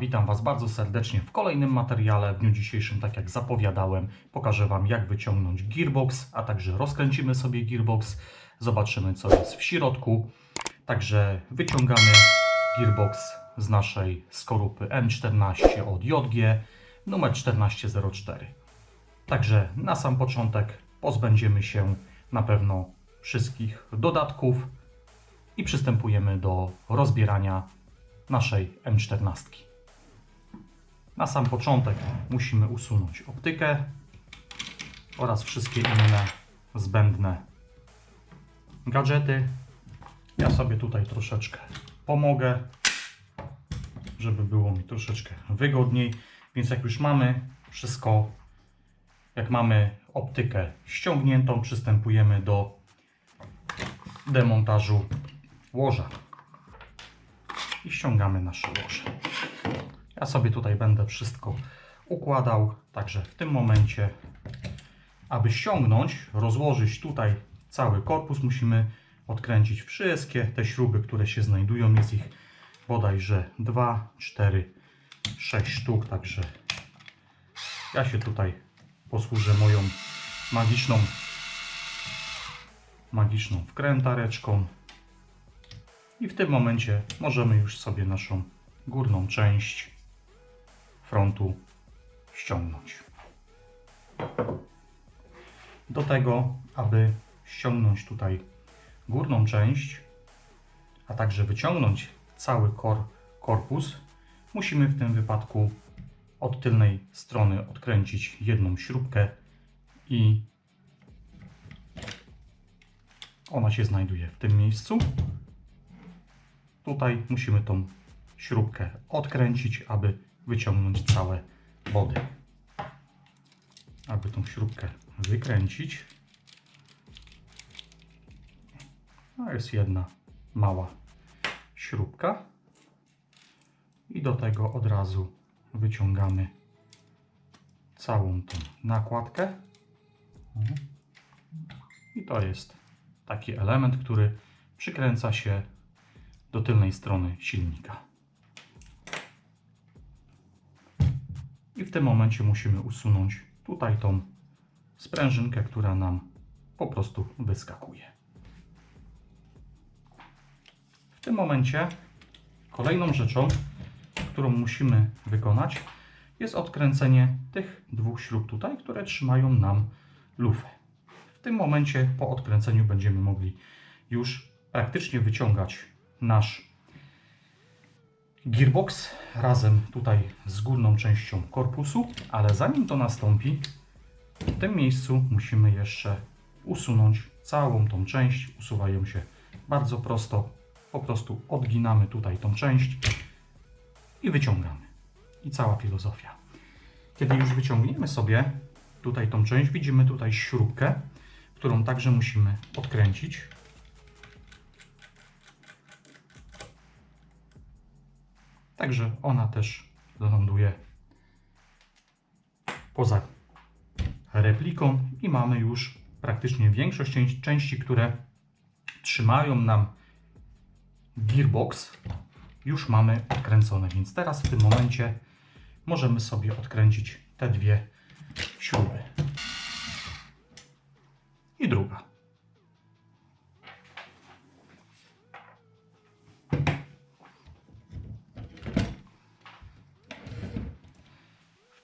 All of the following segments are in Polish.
Witam Was bardzo serdecznie w kolejnym materiale. W dniu dzisiejszym, tak jak zapowiadałem, pokażę Wam jak wyciągnąć gearbox, a także rozkręcimy sobie gearbox, zobaczymy co jest w środku. Także wyciągamy gearbox z naszej skorupy M14 od JG numer 1404. Także na sam początek pozbędziemy się na pewno wszystkich dodatków i przystępujemy do rozbierania naszej M14. Na sam początek musimy usunąć optykę oraz wszystkie inne zbędne gadżety. Ja sobie tutaj troszeczkę pomogę, żeby było mi troszeczkę wygodniej. Więc jak już mamy wszystko, jak mamy optykę ściągniętą, przystępujemy do demontażu łoża i ściągamy nasze łoże. Ja sobie tutaj będę wszystko układał, także w tym momencie, aby ściągnąć, rozłożyć tutaj cały korpus, musimy odkręcić wszystkie te śruby, które się znajdują. Jest ich bodajże 2, 4, 6 sztuk, także ja się tutaj posłużę moją magiczną magiczną wkrętareczką. I w tym momencie możemy już sobie naszą górną część frontu ściągnąć. Do tego, aby ściągnąć tutaj górną część, a także wyciągnąć cały kor, korpus, musimy w tym wypadku od tylnej strony odkręcić jedną śrubkę i ona się znajduje w tym miejscu. Tutaj musimy tą śrubkę odkręcić, aby wyciągnąć całe wody. Aby tą śrubkę wykręcić, no jest jedna mała śrubka i do tego od razu wyciągamy całą tą nakładkę. I to jest taki element, który przykręca się do tylnej strony silnika. I w tym momencie musimy usunąć tutaj tą sprężynkę, która nam po prostu wyskakuje. W tym momencie kolejną rzeczą, którą musimy wykonać, jest odkręcenie tych dwóch śrub tutaj, które trzymają nam lufę. W tym momencie po odkręceniu będziemy mogli już praktycznie wyciągać nasz gearbox razem tutaj z górną częścią korpusu, ale zanim to nastąpi, w tym miejscu musimy jeszcze usunąć całą tą część. Usuwają się bardzo prosto. Po prostu odginamy tutaj tą część i wyciągamy. I cała filozofia. Kiedy już wyciągniemy sobie tutaj tą część, widzimy tutaj śrubkę, którą także musimy odkręcić. Także ona też ląduje poza repliką i mamy już praktycznie większość części- które trzymają nam gearbox, już mamy odkręcone. Więc teraz w tym momencie możemy sobie odkręcić te dwie śruby. I druga.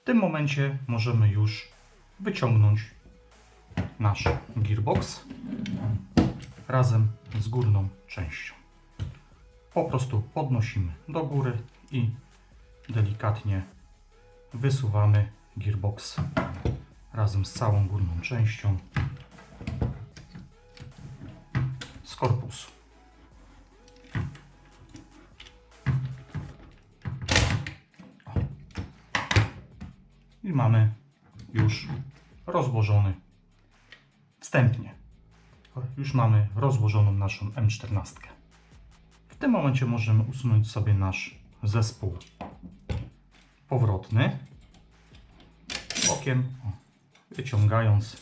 W tym momencie możemy już wyciągnąć nasz gearbox razem z górną częścią. Po prostu podnosimy do góry i delikatnie wysuwamy gearbox razem z całą górną częścią z korpusu. Rozłożony wstępnie. Już mamy rozłożoną naszą M14. W tym momencie możemy usunąć sobie nasz zespół powrotny bokiem, wyciągając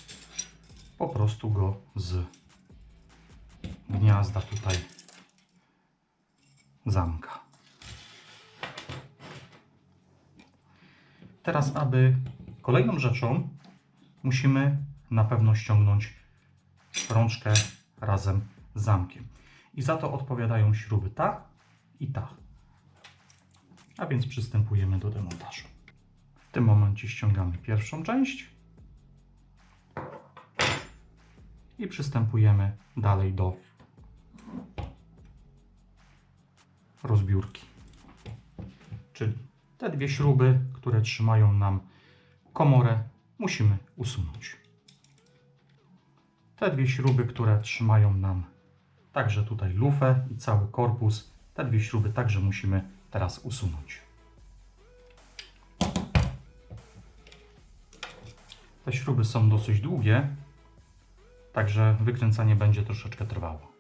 po prostu go z gniazda tutaj zamka. Teraz, aby kolejną rzeczą musimy na pewno ściągnąć rączkę razem z zamkiem. I za to odpowiadają śruby ta i ta. A więc przystępujemy do demontażu. W tym momencie ściągamy pierwszą część i przystępujemy dalej do rozbiórki. Czyli te dwie śruby, które trzymają nam komorę, musimy usunąć. Te dwie śruby, które trzymają nam także tutaj lufę i cały korpus, te dwie śruby także musimy teraz usunąć. Te śruby są dosyć długie, także wykręcanie będzie troszeczkę trwało.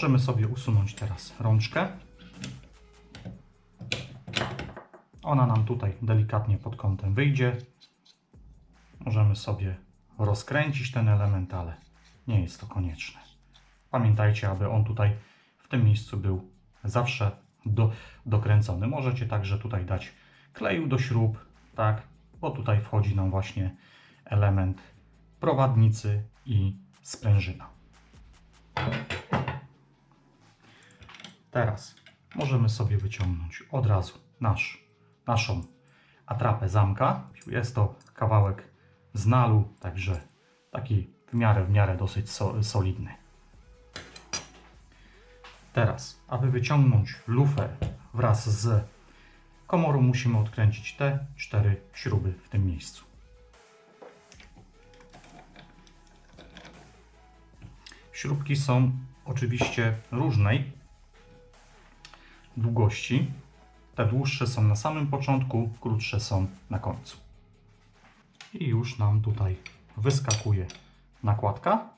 Możemy sobie usunąć teraz rączkę. Ona nam tutaj delikatnie pod kątem wyjdzie. Możemy sobie rozkręcić ten element, ale nie jest to konieczne. Pamiętajcie, aby on tutaj w tym miejscu był zawsze do, dokręcony. Możecie także tutaj dać kleju do śrub, tak, bo tutaj wchodzi nam właśnie element prowadnicy i sprężyna. Teraz możemy sobie wyciągnąć od razu nasz, naszą atrapę zamka. Jest to kawałek z nalu, także taki w miarę, w miarę dosyć so, solidny. Teraz, aby wyciągnąć lufę wraz z komorą, musimy odkręcić te cztery śruby w tym miejscu. Śrubki są oczywiście różnej długości. Te dłuższe są na samym początku, krótsze są na końcu. I już nam tutaj wyskakuje nakładka.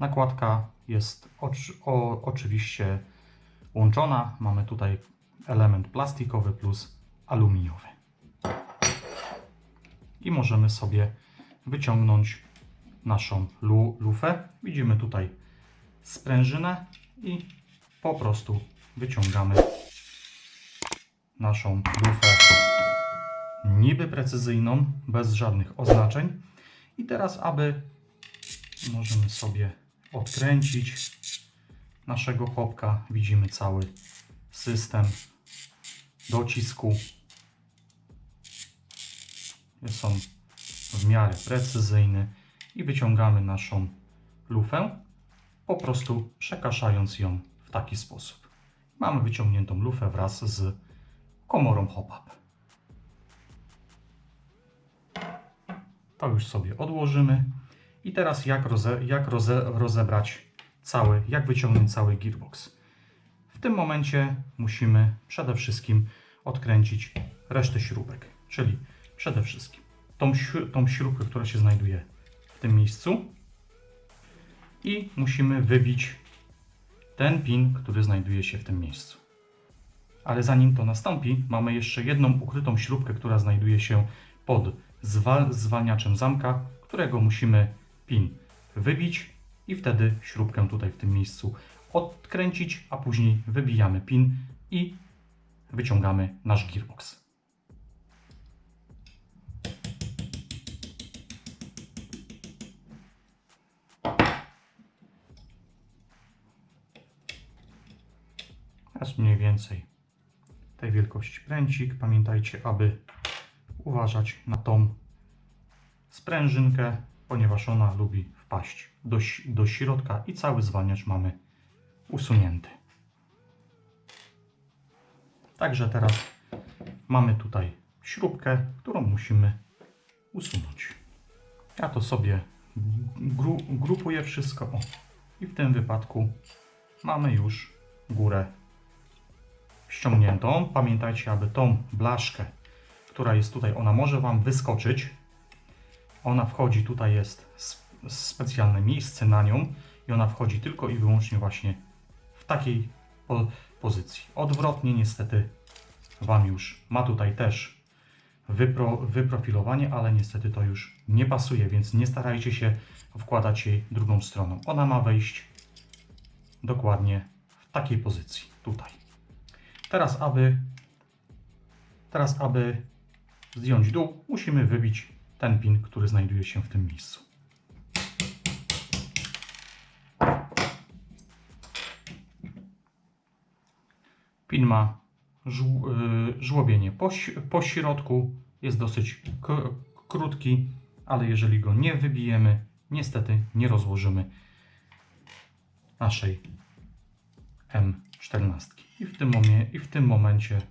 Nakładka jest oczy, o, oczywiście łączona. Mamy tutaj element plastikowy plus aluminiowy. I możemy sobie wyciągnąć naszą lu, lufę. Widzimy tutaj sprężynę i po prostu wyciągamy naszą lufę niby precyzyjną, bez żadnych oznaczeń. I teraz, aby możemy sobie odkręcić naszego chłopka, widzimy cały system docisku. Jest on w miarę precyzyjny i wyciągamy naszą lufę, po prostu przekaszając ją w taki sposób. Mamy wyciągniętą lufę wraz z komorą hop-up. To już sobie odłożymy. I teraz jak, roze, jak roze, rozebrać cały, jak wyciągnąć cały gearbox. W tym momencie musimy przede wszystkim odkręcić resztę śrubek, czyli przede wszystkim tą, tą śrubkę, która się znajduje w tym miejscu i musimy wybić ten pin, który znajduje się w tym miejscu. Ale zanim to nastąpi, mamy jeszcze jedną ukrytą śrubkę, która znajduje się pod zwal- zwalniaczem zamka, którego musimy pin wybić i wtedy śrubkę tutaj w tym miejscu odkręcić, a później wybijamy pin i wyciągamy nasz gearbox. Mniej więcej tej wielkości pręcik. Pamiętajcie, aby uważać na tą sprężynkę, ponieważ ona lubi wpaść do, do środka i cały zwalniacz mamy usunięty. Także teraz mamy tutaj śrubkę, którą musimy usunąć. Ja to sobie gru, grupuję wszystko. O. I w tym wypadku mamy już górę ściągniętą. Pamiętajcie, aby tą blaszkę, która jest tutaj, ona może Wam wyskoczyć. Ona wchodzi, tutaj jest sp- specjalne miejsce na nią i ona wchodzi tylko i wyłącznie właśnie w takiej po pozycji. Odwrotnie niestety Wam już ma tutaj też wypro wyprofilowanie, ale niestety to już nie pasuje, więc nie starajcie się wkładać jej drugą stroną. Ona ma wejść dokładnie w takiej pozycji, tutaj. Teraz, aby, teraz, aby zdjąć dół, musimy wybić ten pin, który znajduje się w tym miejscu. Pin ma y, żłobienie po, po środku, jest dosyć krótki, ale jeżeli go nie wybijemy, niestety nie rozłożymy naszej M14. I w tym, momie, I w tym momencie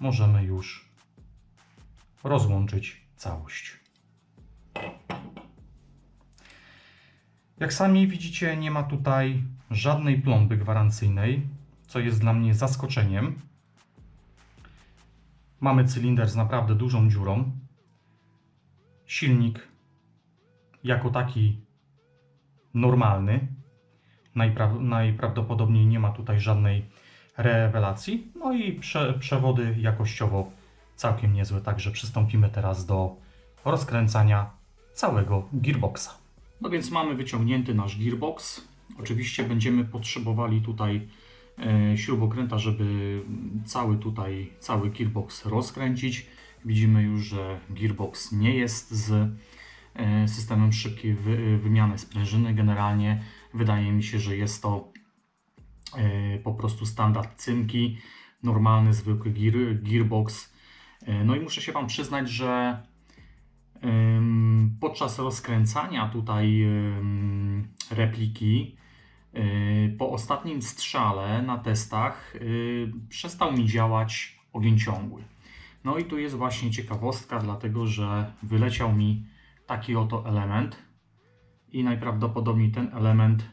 możemy już rozłączyć całość. Jak sami widzicie, nie ma tutaj żadnej plomby gwarancyjnej, co jest dla mnie zaskoczeniem. Mamy cylinder z naprawdę dużą dziurą. Silnik jako taki normalny. Najpra- najprawdopodobniej nie ma tutaj żadnej rewelacji. No i prze- przewody jakościowo całkiem niezłe, także przystąpimy teraz do rozkręcania całego gearboxa. No więc mamy wyciągnięty nasz gearbox. Oczywiście będziemy potrzebowali tutaj e, śrubokręta, żeby cały tutaj, cały gearbox rozkręcić. Widzimy już, że gearbox nie jest z e, systemem szybkiej wy, wymiany sprężyny. Generalnie wydaje mi się, że jest to e, po prostu standard cynki, normalny, zwykły gear, gearbox. E, No i muszę się Wam przyznać, że Podczas rozkręcania tutaj repliki yy, po ostatnim strzale na testach przestał mi działać ogień ciągły. No i tu jest właśnie ciekawostka, dlatego że wyleciał mi taki oto element i najprawdopodobniej ten element,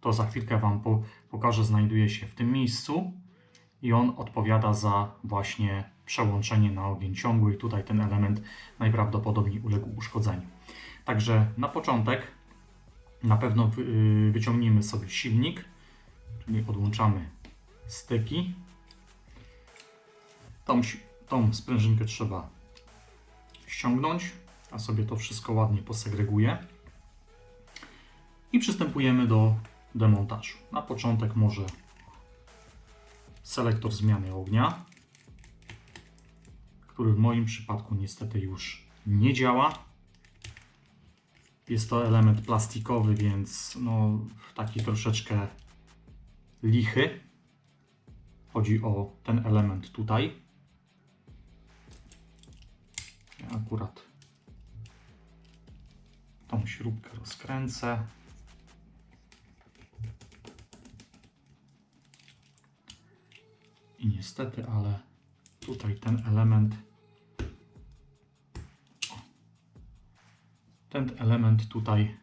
to za chwilkę Wam po, pokażę, znajduje się w tym miejscu i on odpowiada za właśnie przełączenie na ogień ciągły tutaj ten element najprawdopodobniej uległ uszkodzeniu. Także na początek na pewno wy- yy, wyciągnijmy sobie silnik, czyli odłączamy styki. Tą, tą sprężynkę trzeba ściągnąć, a sobie to wszystko ładnie posegreguję. I przystępujemy do demontażu. Na początek może selektor zmiany ognia, który w moim przypadku niestety już nie działa. Jest to element plastikowy, więc no, taki troszeczkę lichy. Chodzi o ten element tutaj. Ja akurat tą śrubkę rozkręcę. I niestety, ale tutaj ten element ten element tutaj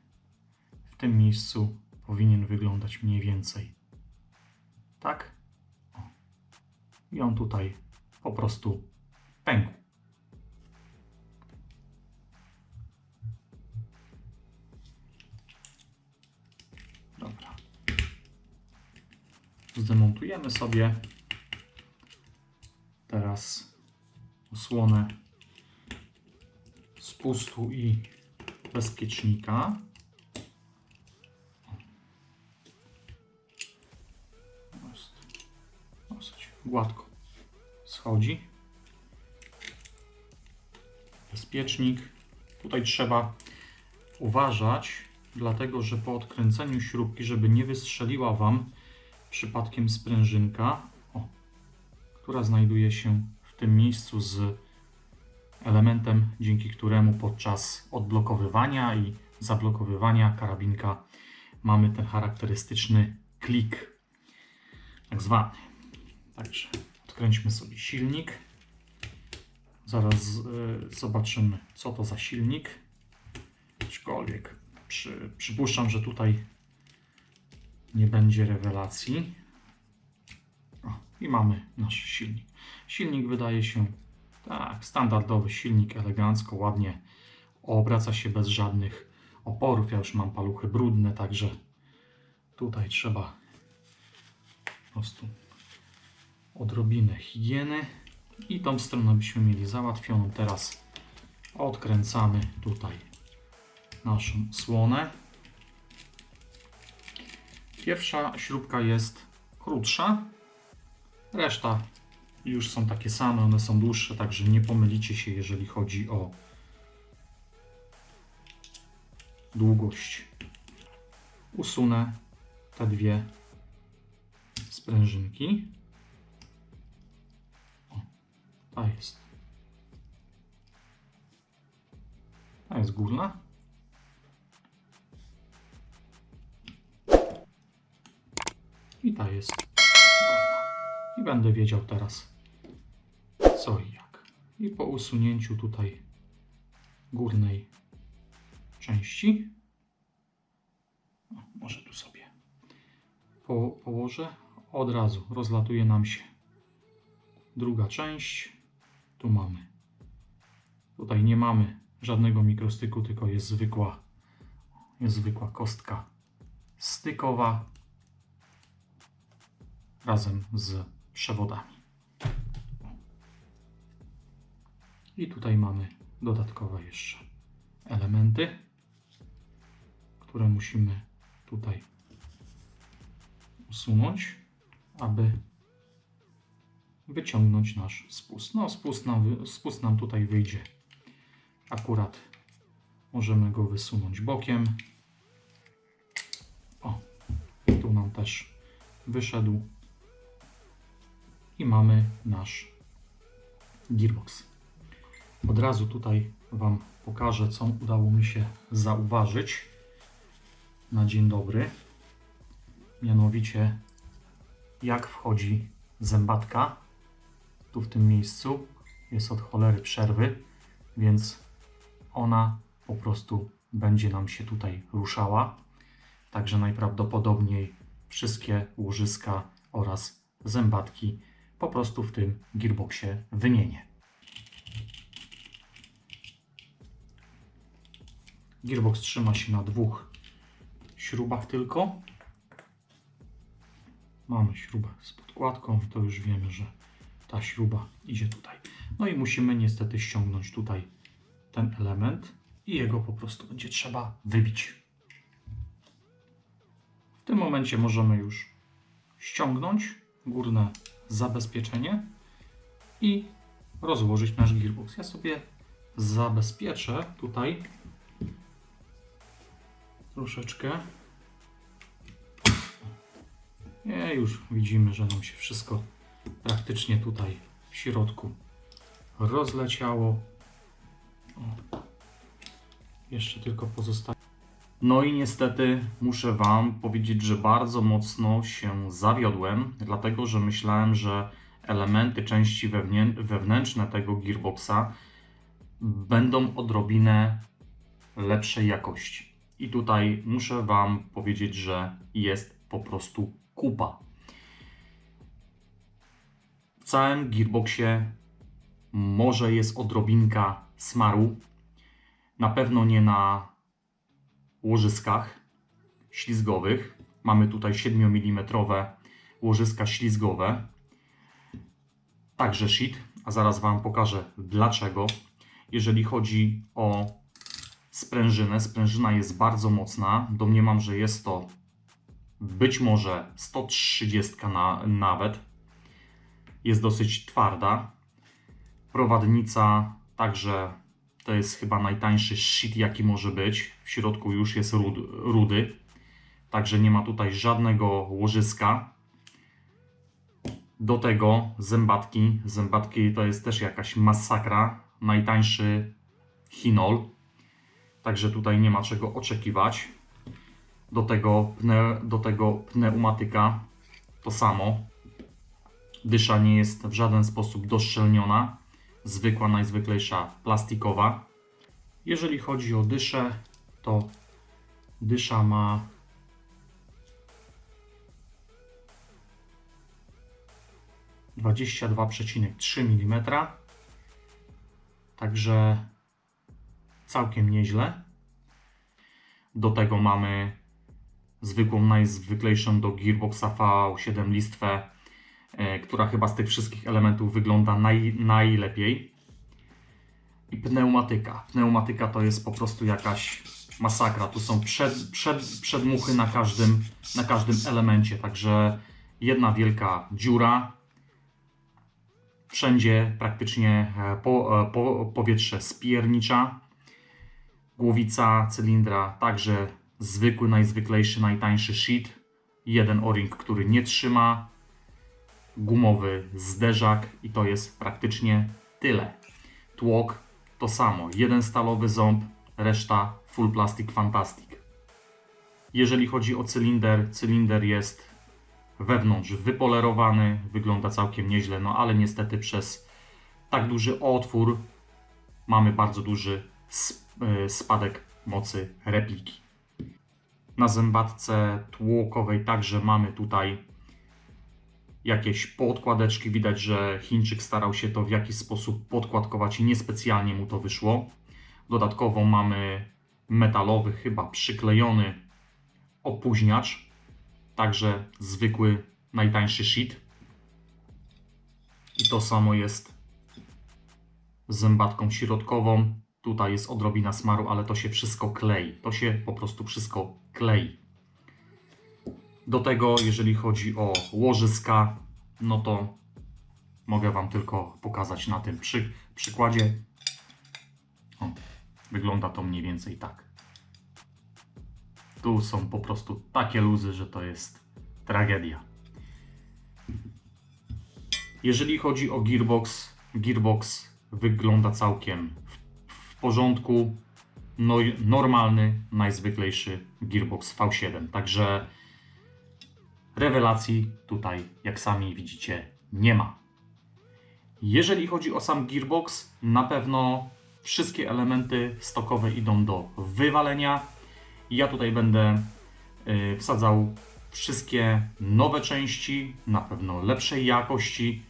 w tym miejscu powinien wyglądać mniej więcej tak. I on tutaj po prostu pękł. Dobra. Zdemontujemy sobie teraz osłonę spustu i bezpiecznika. Dosyć gładko schodzi. Bezpiecznik. Tutaj trzeba uważać, dlatego że po odkręceniu śrubki, żeby nie wystrzeliła Wam przypadkiem sprężynka, która znajduje się w tym miejscu z elementem, dzięki któremu podczas odblokowywania i zablokowywania karabinka mamy ten charakterystyczny klik, tak zwany. Także odkręćmy sobie silnik. Zaraz e, zobaczymy, co to za silnik. Aczkolwiek przy, przypuszczam, że tutaj nie będzie rewelacji. I mamy nasz silnik. Silnik wydaje się tak, standardowy silnik, elegancko, ładnie obraca się bez żadnych oporów. Ja już mam paluchy brudne, także tutaj trzeba po prostu odrobinę higieny. I tą stronę byśmy mieli załatwioną. Teraz odkręcamy tutaj naszą słonę. Pierwsza śrubka jest krótsza, reszta już są takie same, one są dłuższe, także nie pomylicie się, jeżeli chodzi o długość. Usunę te dwie sprężynki. O, ta jest. Ta jest górna. I ta jest. I będę wiedział teraz co i jak. I po usunięciu tutaj górnej części, o, może tu sobie po, położę, od razu rozlatuje nam się druga część. Tu mamy. Tutaj nie mamy żadnego mikrostyku, tylko jest zwykła, jest zwykła kostka stykowa razem z przewodami. I tutaj mamy dodatkowe jeszcze elementy, które musimy tutaj usunąć, aby wyciągnąć nasz spust. No, spust nam, spust nam tutaj wyjdzie. Akurat możemy go wysunąć bokiem. O, tu nam też wyszedł. I mamy nasz gearbox. Od razu tutaj Wam pokażę, co udało mi się zauważyć na dzień dobry. Mianowicie, jak wchodzi zębatka. Tu w tym miejscu jest od cholery przerwy, więc ona po prostu będzie nam się tutaj ruszała. Także najprawdopodobniej wszystkie łożyska oraz zębatki po prostu w tym gearboxie wymienię. Gearbox trzyma się na dwóch śrubach tylko. Mamy śrubę z podkładką, to już wiemy, że ta śruba idzie tutaj. No i musimy niestety ściągnąć tutaj ten element i jego po prostu będzie trzeba wybić. W tym momencie możemy już ściągnąć górne zabezpieczenie i rozłożyć nasz gearbox. Ja sobie zabezpieczę tutaj troszeczkę. I już widzimy, że nam się wszystko praktycznie tutaj w środku rozleciało. O. Jeszcze tylko pozostaje. No i niestety muszę Wam powiedzieć, że bardzo mocno się zawiodłem, dlatego że myślałem, że elementy części wewnę- wewnętrzne tego gearboxa będą odrobinę lepszej jakości. I tutaj muszę Wam powiedzieć, że jest po prostu kupa. W całym gearboxie może jest odrobinka smaru. Na pewno nie na łożyskach ślizgowych. Mamy tutaj 7 mm łożyska ślizgowe. Także shit, a zaraz Wam pokażę dlaczego. Jeżeli chodzi o sprężynę, sprężyna jest bardzo mocna. Domniemam, że jest to być może 130 na, nawet. Jest dosyć twarda. Prowadnica także to jest chyba najtańszy shit jaki może być. W środku już jest rud, rudy. Także nie ma tutaj żadnego łożyska. Do tego zębatki. Zębatki to jest też jakaś masakra. Najtańszy chinol. Także tutaj nie ma czego oczekiwać. Do tego, pne, do tego pneumatyka to samo. Dysza nie jest w żaden sposób doszczelniona. Zwykła, najzwyklejsza plastikowa. Jeżeli chodzi o dyszę, to dysza ma dwadzieścia dwa przecinek trzy mm. Także całkiem nieźle. Do tego mamy zwykłą, najzwyklejszą do Gearboxa V7 listwę, która chyba z tych wszystkich elementów wygląda naj, najlepiej. I pneumatyka. Pneumatyka to jest po prostu jakaś masakra. Tu są przed, przed, przedmuchy na każdym, na każdym elemencie, także jedna wielka dziura. Wszędzie praktycznie e, po, e, po, powietrze spiernicza. Głowica cylindra także zwykły, najzwyklejszy, najtańszy sheet. Jeden o-ring, który nie trzyma. Gumowy zderzak i to jest praktycznie tyle. Tłok to samo. Jeden stalowy ząb, reszta full plastic fantastic. Jeżeli chodzi o cylinder, cylinder jest wewnątrz wypolerowany, wygląda całkiem nieźle, no ale niestety przez tak duży otwór mamy bardzo duży e, spadek mocy repliki. Na zębatce tłokowej także mamy tutaj jakieś podkładeczki. Widać, że Chińczyk starał się to w jakiś sposób podkładkować i niespecjalnie mu to wyszło. Dodatkowo mamy metalowy, chyba przyklejony opóźniacz. Także zwykły, najtańszy sheet. I to samo jest z zębatką środkową. Tutaj jest odrobina smaru, ale to się wszystko klei. To się po prostu wszystko klei. Do tego, jeżeli chodzi o łożyska, no to mogę Wam tylko pokazać na tym przy, przykładzie. O, wygląda to mniej więcej tak. Tu są po prostu takie luzy, że to jest tragedia. Jeżeli chodzi o gearbox, gearbox wygląda całkiem w, w porządku. No, normalny, najzwyklejszy gearbox V7. Także rewelacji tutaj, jak sami widzicie, nie ma. Jeżeli chodzi o sam gearbox, na pewno wszystkie elementy stokowe idą do wywalenia. Ja tutaj będę y, wsadzał wszystkie nowe części, na pewno lepszej jakości.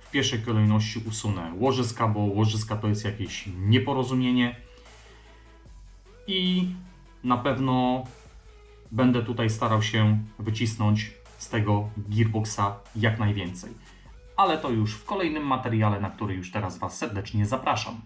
W pierwszej kolejności usunę łożyska, bo łożyska to jest jakieś nieporozumienie. I na pewno będę tutaj starał się wycisnąć z tego gearboxa jak najwięcej. Ale to już w kolejnym materiale, na który już teraz Was serdecznie zapraszam.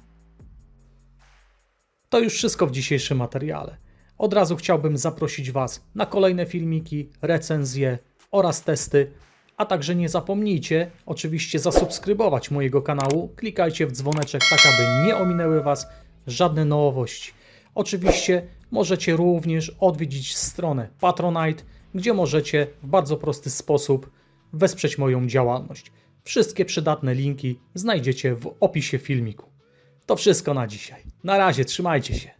To już wszystko w dzisiejszym materiale. Od razu chciałbym zaprosić Was na kolejne filmiki, recenzje oraz testy. A także nie zapomnijcie oczywiście zasubskrybować mojego kanału. Klikajcie w dzwoneczek, tak aby nie ominęły Was żadne nowości. Oczywiście możecie również odwiedzić stronę Patronite, gdzie możecie w bardzo prosty sposób wesprzeć moją działalność. Wszystkie przydatne linki znajdziecie w opisie filmiku. To wszystko na dzisiaj. Na razie, trzymajcie się.